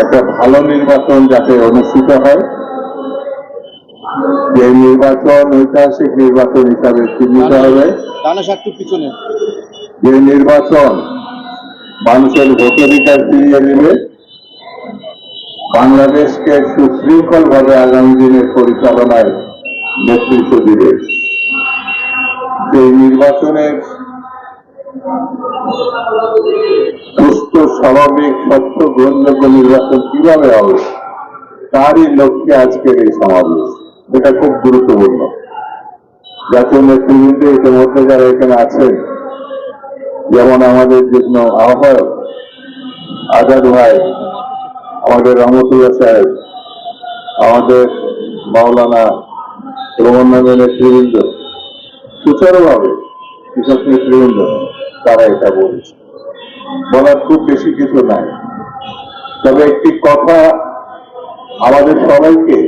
একটা ভালো নির্বাচন যাতে অনুষ্ঠিত হয়। যে নির্বাচন ঐতিহাসিক নির্বাচন হিসাবে চিহ্নিত হবে। পিছনে। যে নির্বাচন মানুষের ভোটাধিকার ফিরিয়ে দেবে বাংলাদেশকে সুশৃঙ্খল ভাবে আগামী দিনের পরিচালনায় নেতৃত্ব দিবে। সেই নির্বাচনের সুস্থ স্বাভাবিক স্বচ্ছ গ্রহণযোগ্য নির্বাচন কীভাবে হবে? তারই লক্ষ্যে আজকের এই সমাবেশ। এটা খুব গুরুত্বপূর্ণ। জাতীয় নেতৃবৃন্দ ইতিমধ্যে যারা এখানে আছেন, যেমন আমাদের যুগ্ম আহ্বায়ক আজাদ ভাই, আমাদের রহমতুল্লাহ সাহেব, আমাদের মাওলানা এবং অন্যান্য নেতৃবৃন্দ, সুচারুভাবে কৃষক নেতৃবৃন্দ, তারা এটা বলছে বলার খুব বেশি কিছু নাই। তবে একটি কথা আমাদের সবাইকে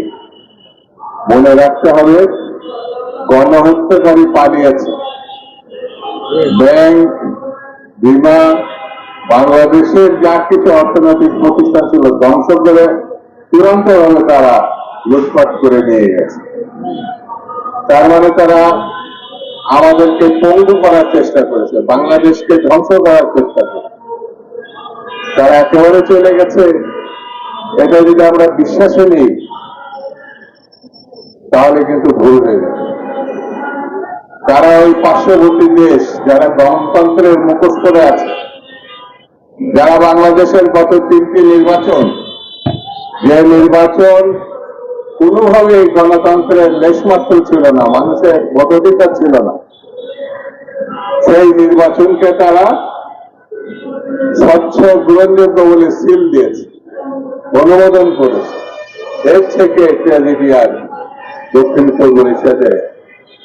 মনে রাখতে হবে, গণহত্যাকারী পালিয়েছে। ব্যাংক, বিমা, বাংলাদেশের যা কিছু অর্থনৈতিক প্রতিষ্ঠান ছিল ধ্বংস করে চূড়ান্ত ভাবে তারা লুটপাট করে নিয়ে গেছে। তার মানে তারা আমাদেরকে পঙ্গু করার চেষ্টা করেছে, বাংলাদেশকে ধ্বংস করার চেষ্টা করেছে। তারা একেবারে চলে গেছে। এটা যদি আমরা বিশ্বাসে নিই, তাহলে কিন্তু ভুল হয়ে যাবে। তারা ওই পার্শ্ববর্তী দেশ, যারা গণতন্ত্রের মুখোশ করে আছে, যারা বাংলাদেশের গত তিনটি নির্বাচন, যে নির্বাচন কোনোভাবে গণতন্ত্রের লেশমাত্র ছিল না, মানুষের ভোটাধিকার ছিল না, সেই নির্বাচনকে তারা স্বচ্ছ গ্রহণযোগ্য বলে সিল দিয়েছে, অনুমোদন করেছে। এর থেকে ট্র্যাজেডি আর দক্ষিণ পূর্ব এশিয়াতে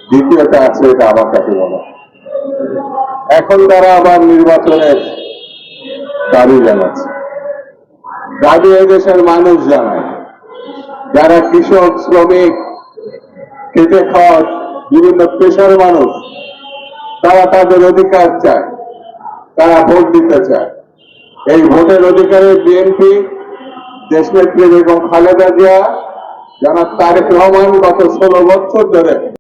দ্বিতীয়টা আছে, এটা আমার কাছে মনে এখন তারা আবার নির্বাচনের দাবি জানাচ্ছে। দাবি এদেশের মানুষ জানায়, যারা কৃষক, শ্রমিক, খেটে খাওয়া, বিভিন্ন পেশার মানুষ, তারা তাদের অধিকার চায়। তারা ভোট দিতে চায়। এই ভোটের অধিকারে বিএনপি, দেশনেত্রী বেগম খালেদা জিয়া যারা তারেক রহমান গত ষোলো বছর ধরে